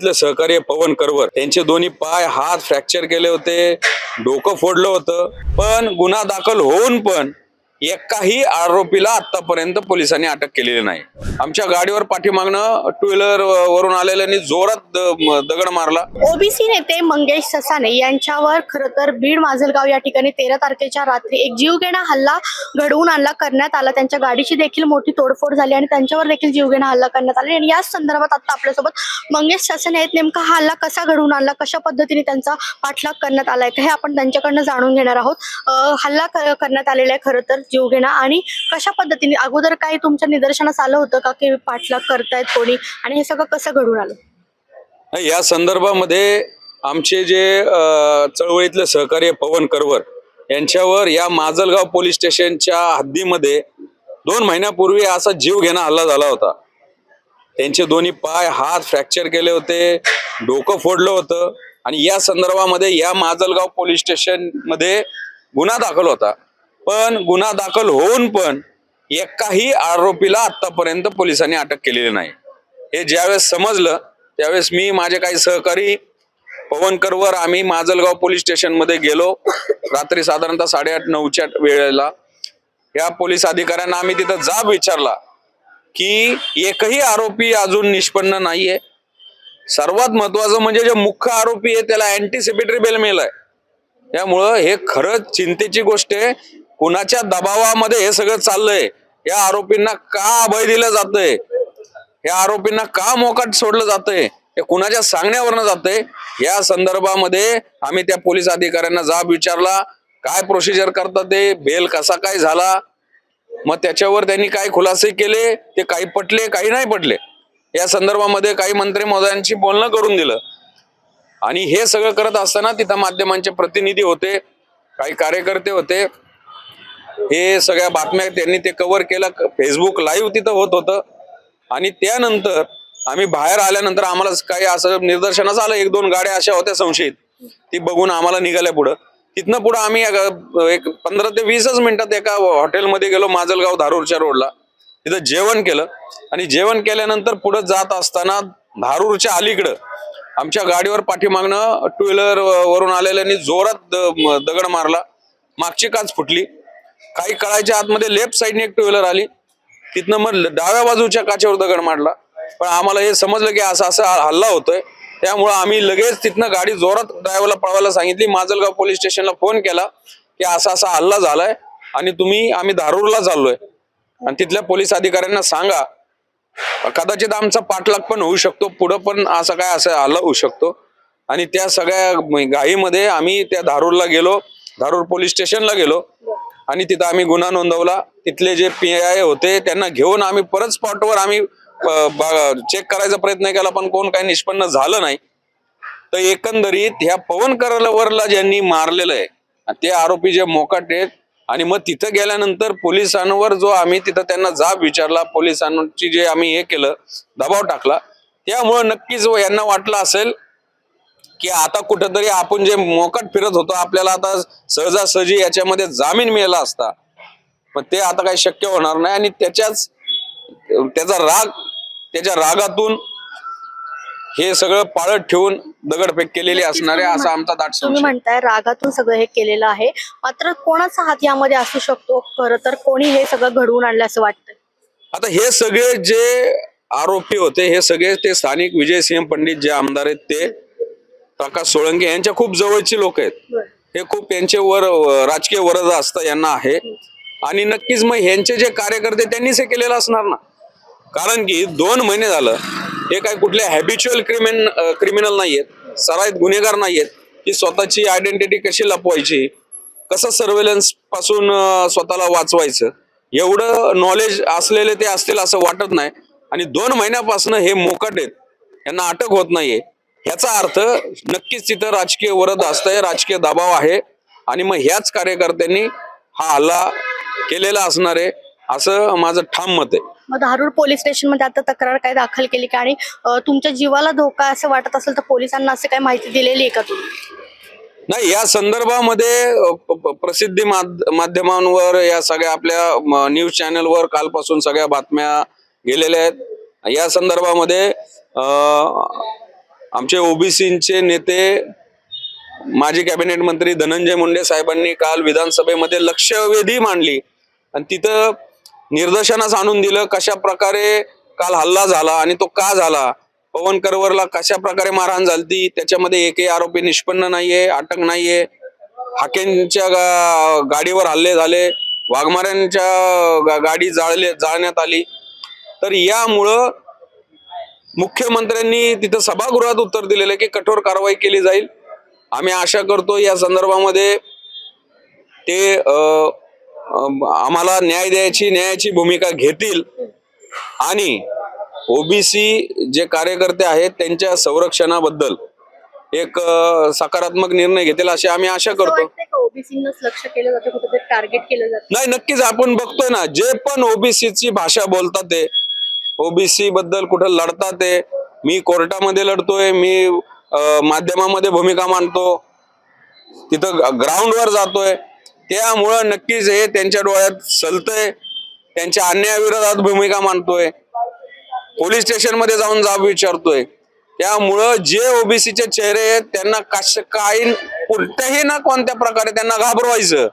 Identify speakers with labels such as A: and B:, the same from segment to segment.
A: इथले सहकार्य पवन करवर. त्यांचे दोन्ही पाय हात फ्रॅक्चर केले होते डोकं फोडलं होतं पण गुन्हा दाखल होऊन पण एकाही आरोपीला आतापर्यंत पोलिसांनी अटक केलेली नाही. आमच्या गाडीवर पाठीमागनं टू व्हीलर वरून आलेल्यानी जोरात दगड मारला.
B: ओबीसी नेते मंगेश ससाने यांच्यावर खर तर बीड माजलगाव या ठिकाणी तेरा तारखेच्या रात्री एक जीवघेणा हल्ला घडवून आणला करण्यात आला. त्यांच्या गाडीची देखील मोठी तोडफोड झाली आणि त्यांच्यावर देखील जीवघेणा हल्ला करण्यात आला. आणि याच संदर्भात आता आपल्यासोबत मंगेश ससाने आहेत. नेमका हा हल्ला कसा घडवून आणला? कशा पद्धतीने त्यांचा पाठलाग करण्यात आलाय आहे? हे आपण त्यांच्याकडनं जाणून घेणार आहोत. हल्ला करण्यात आलेला आहे खरं तर. जीव घेणं आणि कशा पद्धतीने अगोदर काही तुमच्या निदर्शनास आलं होतं का की पाठलाग करतायत कोणी? आणि हे सगळं कसं घडून आलं?
A: या संदर्भामध्ये आमचे जे चळवळीतले सहकार्य पवन करवर यांच्यावर या माजलगाव पोलीस स्टेशनच्या हद्दीमध्ये दोन महिन्यापूर्वी असा जीव घेणा हल्ला झाला होता. त्यांचे दोन्ही पाय हात फ्रॅक्चर केले होते डोकं फोडलं होतं आणि या संदर्भामध्ये या माजलगाव पोलीस स्टेशनमध्ये गुन्हा दाखल होता. पण गुन्हा दाखल होऊन पण एकाही आरोपीला आतापर्यंत पोलिसांनी अटक केलेली नाही. हे ज्यावेळेस समजलं त्यावेळेस मी माझे काही सहकारी पवनकरवर आम्ही माजलगाव पोलीस स्टेशनमध्ये गेलो. रात्री साधारणतः साडेआठ नऊच्या वेळेला या पोलीस अधिकाऱ्यांना आम्ही तिथं जाब विचारला की एकही आरोपी अजून निष्पन्न नाहीये. सर्वात महत्वाचं म्हणजे जे मुख्य आरोपी आहे त्याला अँटीसिपेटरी बेल मिळालाय. त्यामुळं हे खरंच चिंतेची गोष्ट आहे. कुणाच्या दबावामध्ये हे सगळं चाललंय? या आरोपींना का अभय दिलं जातंय? या आरोपींना का मोकाट सोडलं जातंय? हे कुणाच्या सांगण्यावरनं जातंय? या संदर्भामध्ये आम्ही त्या पोलीस अधिकाऱ्यांना जाब विचारला. काय प्रोसिजर करतात ते? बेल कसा काय झाला? मग त्याच्यावर त्यांनी काय खुलासे केले? ते काही पटले काही नाही पटले? या संदर्भामध्ये काही मंत्री महोदयांशी बोलणं करून दिलं. आणि हे सगळं करत असताना तिथं माध्यमांचे प्रतिनिधी होते काही कार्यकर्ते होते. हे सगळ्या बातम्या त्यांनी ते कव्हर केलं. फेसबुक लाईव्ह तिथं होत होतं. आणि त्यानंतर आम्ही बाहेर आल्यानंतर आम्हाला काही असं निदर्शनास आलं. एक दोन गाड्या अशा होत्या संशयित. ती बघून आम्हाला निघाल्या पुढं. तिथनं पुढं आम्ही एक पंधरा ते वीसच मिनिटात एका हॉटेलमध्ये गेलो माजलगाव धारूरच्या रोडला. तिथं जेवण केलं. आणि जेवण केल्यानंतर पुढं जात असताना धारूरच्या अलीकडं आमच्या गाडीवर पाठीमागनं टू व्हीलर वरून आलेल्यानी जोरात दगड मारला. मागची काच फुटली. काही कळायच्या आतमध्ये लेफ्ट साईडने एक टू व्हीलर आली. तिथनं मग डाव्या बाजूच्या काचेवर दगड मांडला. पण आम्हाला हे समजलं की असा असा हल्ला होतोय. त्यामुळं आम्ही लगेच तिथनं गाडी जोरात ड्रायव्हरला पळवायला सांगितली. माजलगाव पोलीस स्टेशनला फोन केला की असा असा हल्ला झालाय आणि तुम्ही आम्ही धारूरला चाललोय. आणि तिथल्या पोलीस अधिकाऱ्यांना सांगा. कदाचित आमचा पाठलाग पण होऊ शकतो. पुढं पण असं काय असं हल्ला होऊ शकतो. आणि त्या सगळ्या घाईमध्ये आम्ही त्या धारूरला गेलो. धारूर पोलीस स्टेशनला गेलो. आणि तिथं आम्ही गुन्हा नोंदवला. तिथले जे पी आय होते त्यांना घेऊन आम्ही परत स्पॉटवर आम्ही चेक करायचा प्रयत्न केला पण कोण काही निष्पन्न झालं नाही. तर एकंदरीत ह्या पवन करवरला ज्यांनी मारलेलं आहे ते आरोपी जे मोकाट आहेत आणि मग तिथं गेल्यानंतर पोलिसांवर जो आम्ही तिथं त्यांना जाब विचारला पोलिसांची जे आम्ही हे केलं दबाव टाकला त्यामुळं नक्कीच यांना वाटलं असेल की आता कुठंतरी आपण जे मोकाट फिरत होतो आपल्याला आता सहजासहजी याच्यामध्ये जामीन मिळाला असता. पण ते आता काही शक्य होणार नाही आणि त्याच्याच त्याचा राग त्याच्या रागातून हे सगळं पाळत ठेवून दगडफेक केलेली असणार आहे असा आमचा दाट
B: तुम्ही म्हणताय रागातून सगळं हे केलेलं आहे. मात्र कोणाचा हात यामध्ये असू शकतो? खरं तर कोणी हे सगळं घडवून आणलं असं वाटतंय?
A: आता हे सगळे जे आरोपी होते हे सगळे ते स्थानिक विजयसिंह पंडित जे आमदार आहेत ते प्रकाश सोळंके यांच्या खूप जवळची लोक आहेत. हे खूप यांचे वर राजकीय वरद असतं यांना आहे. आणि नक्कीच मग ह्यांचे जे कार्यकर्ते त्यांनीच हे केलेलं असणार ना. कारण की दोन महिने झालं हे काय कुठले हॅबिच्युअल क्रिमिन क्रिमिनल नाहीयेत सराईत गुन्हेगार नाहीयेत. की स्वतःची आयडेंटिटी कशी लपवायची? कसं सर्वेलन्सपासून स्वतःला वाचवायचं? एवढं नॉलेज असलेले ते असतील असं वाटत नाही. आणि दोन महिन्यापासून हे मोकाट आहेत. यांना अटक होत नाहीये. ह्याचा अर्थ नक्कीच तिथं राजकीय वरद असतंय राजकीय दबाव आहे. आणि मग ह्याच कार्यकर्त्यांनी हा हल्ला केलेला असणार आहे असं माझं ठाम मत आहे.
B: मग धारूर पोलीस स्टेशनमध्ये आता तक्रार काय दाखल केली का? आणि तुमच्या जीवाला धोका असं वाटत असेल तर पोलिसांना असं काय माहिती दिलेली आहे का तुम्ही?
A: नाही या संदर्भामध्ये प्रसिद्धी माध- माध्यमांवर या सगळ्या आपल्या न्यूज चॅनलवर कालपासून सगळ्या बातम्या गेलेल्या आहेत. या संदर्भामध्ये अ, आमचे ओबीसीचे नेते माजी कॅबिनेट मंत्री धनंजय मुंडे साहेबांनी काल विधानसभेमध्ये लक्षवेधी मांडली. आणि तिथं निदर्शनास आणून दिलं कशा प्रकारे काल हल्ला झाला आणि तो का झाला पवन करवरला कशा प्रकारे मारहाण झाली त्याच्यामध्ये एकही आरोपी निष्पन्न नाहीये अटक नाहीये. हाकेंच्या गाडीवर हल्ले झाले वाघमाऱ्यांच्या गाडी जाळले जाळण्यात आली. तर यामुळं मुख्यमंत्र्यांनी तिथं सभागृहात उत्तर दिलेलं आहे की कठोर कारवाई केली जाईल. आम्ही आशा करतो या संदर्भामध्ये ते आम्हाला न्याय द्यायची न्यायाची भूमिका घेतील. आणि ओबीसी जे कार्यकर्ते आहेत त्यांच्या संरक्षणाबद्दल एक सकारात्मक निर्णय घेतील अशी आम्ही आशा करतो. नाही नक्कीच आपण बघतोय ना जे पण ओबीसीची भाषा बोलतात ते ओबीसी बद्दल कुठं लढतात ते? मी कोर्टामध्ये लढतोय मी माध्यमामध्ये भूमिका मांडतो तिथं ग्राउंडवर जातोय. त्यामुळं नक्कीच हे त्यांच्या डोळ्यात सलतंय त्यांच्या अन्यायाविरोधात भूमिका मांडतोय. पोलीस स्टेशनमध्ये जाऊन जाब विचारतोय. त्यामुळं जे ओबीसीचे चेहरे आहेत त्यांना कश काही कोणत्याही ना कोणत्या प्रकारे त्यांना घाबरवायचं.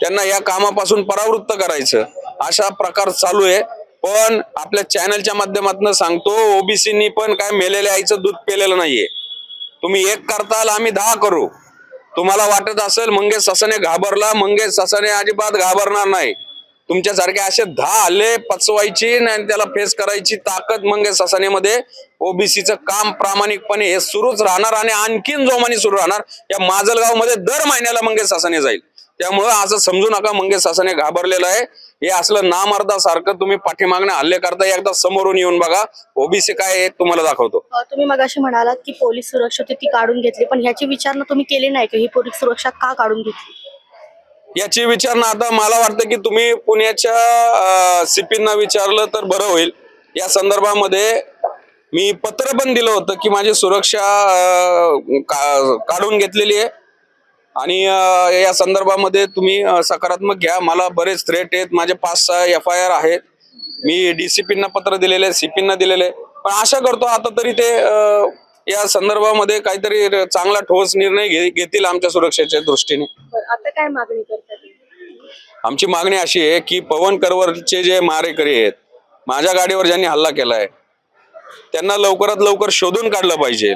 A: त्यांना या कामापासून परावृत्त करायचं. अशा प्रकार चालू आहे. पण आपल्या चॅनलच्या माध्यमातून सांगतो ओबीसीनी पण काय मेलेल्या आईचं दूध पेलेलं नाहीये. तुम्ही एक करताल आम्ही दहा करू. तुम्हाला वाटत असेल मंगेश ससाने घाबरला मंगेश ससाने अजिबात घाबरणार नाही. तुमच्यासारखे असे दहा आले पचवायची आणि त्याला फेस करायची ताकद मंगेश ससानेमध्ये ओबीसीचं काम प्रामाणिकपणे हे सुरूच राहणार आणि आणखीन जोमाने सुरू राहणार. या माजलगावमध्ये दर महिन्याला मंगेश ससाने जाईल. त्यामुळं असं समजू नका मंगेश ससाने घाबरलेलं आहे. हे असलं नामर्दासारखं तुम्ही पाठीमागणे हल्ले करता एकदा समोरून येऊन बघा. ओबीसी काय तुम्हाला दाखवतो.
B: तुम्ही मगाशी म्हणालात की पोलीस सुरक्षा ती काढून घेतली. पण ह्याची विचारणा तुम्ही केली नाही का? ही पोलीस सुरक्षा का काढून घेतली?
A: याची विचारणा आता मला वाटतं की तुम्ही पुण्याच्या सीपींना विचारलं तर बरं होईल. या संदर्भामध्ये मी पत्र पण दिलं होतं की माझी सुरक्षा काढून घेतलेली आहे. आणि या संदर्भामध्ये तुम्ही सकारात्मक घ्या. मला बरेच थ्रेट आहेत. माझे पाच सहा एफ आय आर आहेत. मी डीसीपींना पत्र दिलेले सीपींना दिलेले. पण आशा करतो आता तरी ते या संदर्भामध्ये काहीतरी चांगला ठोस निर्णय घेतील आमच्या सुरक्षेच्या दृष्टीने.
B: आता काय मागणी करतात
A: आमची मागणी अशी आहे की पवन करवरचे जे मारेकरी आहेत माझ्या गाडीवर ज्यांनी हल्ला केलाय त्यांना लवकरात लवकर शोधून काढलं पाहिजे.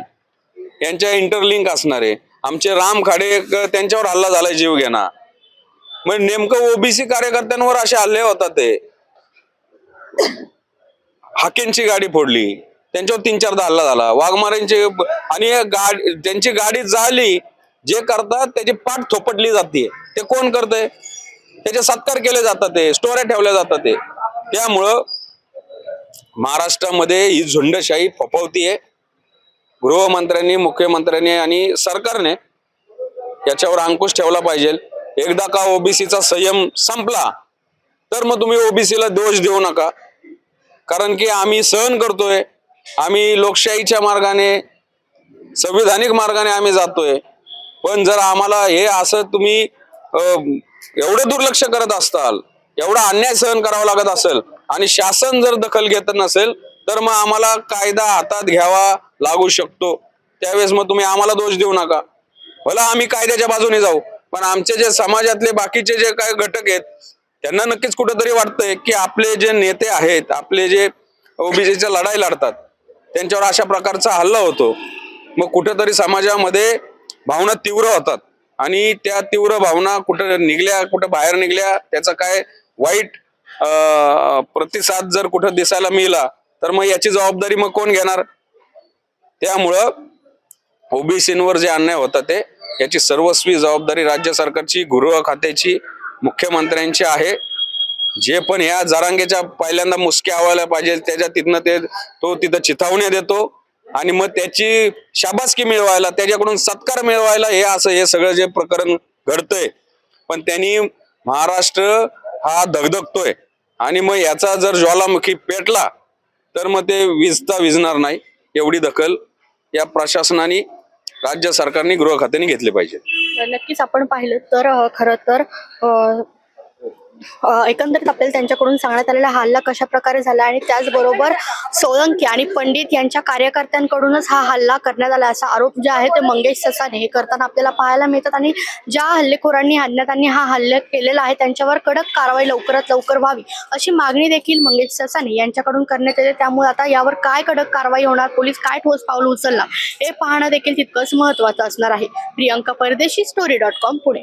A: यांच्या इंटरलिंक असणारे. आमचे राम खाडे त्यांच्यावर हल्ला झालाय जीव घेणा. मग म्हणजे नेमकं ओबीसी कार्यकर्त्यांवर असे हल्ले होतात ते. हाकेंची गाडी फोडली. त्यांच्यावर तीन चारदा हल्ला झाला. वाघमारांची आणि गाडी त्यांची गाडी झाली जे करतात त्याची पाठ थोपटली जाते. ते कोण करतंय? त्याचे सत्कार केले जातात ते. स्टोऱ्या ठेवल्या जातात ते. त्यामुळं महाराष्ट्रामध्ये ही झुंडशाही फपवतीये गृहमंत्र्यांनी मुख्यमंत्र्यांनी आणि सरकारने याच्यावर अंकुश ठेवला पाहिजे. एकदा का ओबीसीचा संयम संपला तर मग तुम्ही ओबीसीला दोष देऊ नका. कारण की आम्ही सहन करतोय आम्ही लोकशाहीच्या मार्गाने संविधानिक मार्गाने आम्ही जातोय. पण जर आम्हाला हे असं तुम्ही एवढं दुर्लक्ष करत असताल एवढा अन्याय सहन करावा लागत असेल आणि शासन जर दखल घेत नसेल तर मग आम्हाला कायदा हातात घ्यावा लागू शकतो. त्यावेळेस मग तुम्ही आम्हाला दोष देऊ नका. भला आम्ही कायद्याच्या बाजूने जाऊ पण आमचे जे समाजातले बाकीचे जे काही घटक आहेत त्यांना नक्कीच कुठंतरी वाटतंय की आपले जे नेते आहेत आपले जे ओबीसीच्या लढाई लढतात त्यांच्यावर अशा प्रकारचा हल्ला होतो. मग कुठंतरी समाजामध्ये भावना तीव्र होतात. आणि त्या तीव्र भावना कुठं निघल्या कुठं बाहेर निघल्या त्याचा काय वाईट प्रतिसाद जर कुठं दिसायला मिळाला तर मग याची जबाबदारी मग कोण घेणार? त्यामुळं ओबीसींवर जे अन्याय होता ते याची सर्वस्वी जबाबदारी राज्य सरकारची गृह खात्याची मुख्यमंत्र्यांची आहे. जे पण या जरांगेच्या पहिल्यांदा मुसक्या आवायला पाहिजे त्याच्या तिथनं ते तो तिथं चिथावण्या देतो. आणि मग त्याची शाबासकी मिळवायला त्याच्याकडून सत्कार मिळवायला हे असं हे सगळं जे प्रकरण घडतंय. पण त्यांनी महाराष्ट्र हा धगधगतोय. आणि मग याचा जर ज्वालामुखी पेटला तर मग ते विजता विजणार नाही एवढी दखल या प्रशासनाने राज्य सरकारने गृह खात्याने घेतले पाहिजे.
B: नक्कीच आपण पाहिलं तर खरं तर एकंदरीत आपल्याला त्यांच्याकडून सांगण्यात आलेला हा हल्ला कशा प्रकारे झाला आणि त्याचबरोबर सोळंकी आणि पंडित यांच्या कार्यकर्त्यांकडूनच हा हल्ला करण्यात आला असा आरोप जे आहे ते मंगेश ससाने हे करताना आपल्याला पाहायला मिळतात आणि ज्या हल्लेखोरांनी अज्ञातांनी हा हल्ला केलेला आहे त्यांच्यावर कडक कारवाई लवकरात लवकर व्हावी अशी मागणी देखील मंगेश ससाने यांच्याकडून करण्यात येते. त्यामुळे आता यावर काय कडक कारवाई होणार? पोलीस काय ठोस पाऊल उचलणार? हे पाहणं देखील तितकंच महत्वाचं असणार आहे. प्रियंका परदेशी स्टोरी डॉट कॉम पुणे.